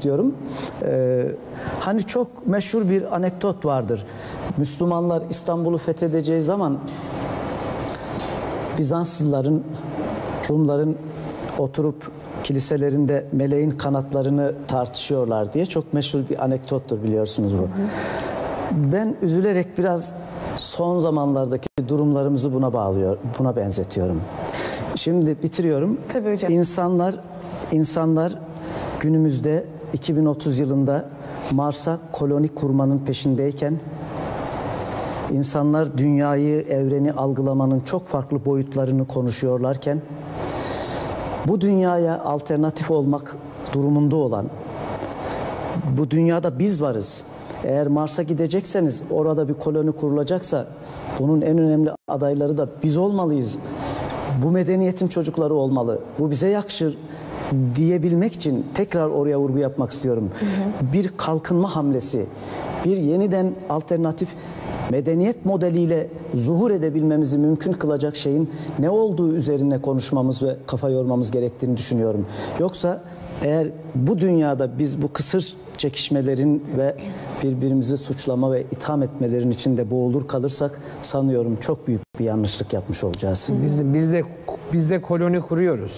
istiyorum. Ee, hani çok meşhur bir anekdot vardır. Müslümanlar İstanbul'u fethedeceği zaman Bizanslıların, Rumların oturup kiliselerinde meleğin kanatlarını tartışıyorlar diye çok meşhur bir anekdottur biliyorsunuz bu. Ben üzülerek biraz son zamanlardaki durumlarımızı buna bağlıyor, buna benzetiyorum. Şimdi bitiriyorum. Tabii hocam. İnsanlar, insanlar günümüzde 2030 yılında Mars'a koloni kurmanın peşindeyken insanlar dünyayı, evreni algılamanın çok farklı boyutlarını konuşuyorlarken bu dünyaya alternatif olmak durumunda olan bu dünyada biz varız. Eğer Mars'a gidecekseniz orada bir koloni kurulacaksa bunun en önemli adayları da biz olmalıyız. Bu medeniyetin çocukları olmalı. Bu bize yakışır diyebilmek için tekrar oraya vurgu yapmak istiyorum. Bir kalkınma hamlesi, bir yeniden alternatif medeniyet modeliyle zuhur edebilmemizi mümkün kılacak şeyin ne olduğu üzerine konuşmamız ve kafa yormamız gerektiğini düşünüyorum. Yoksa eğer bu dünyada biz bu kısır çekişmelerin ve birbirimizi suçlama ve itham etmelerin içinde boğulur kalırsak sanıyorum çok büyük bir yanlışlık yapmış olacağız. Biz de, biz de biz de koloni kuruyoruz.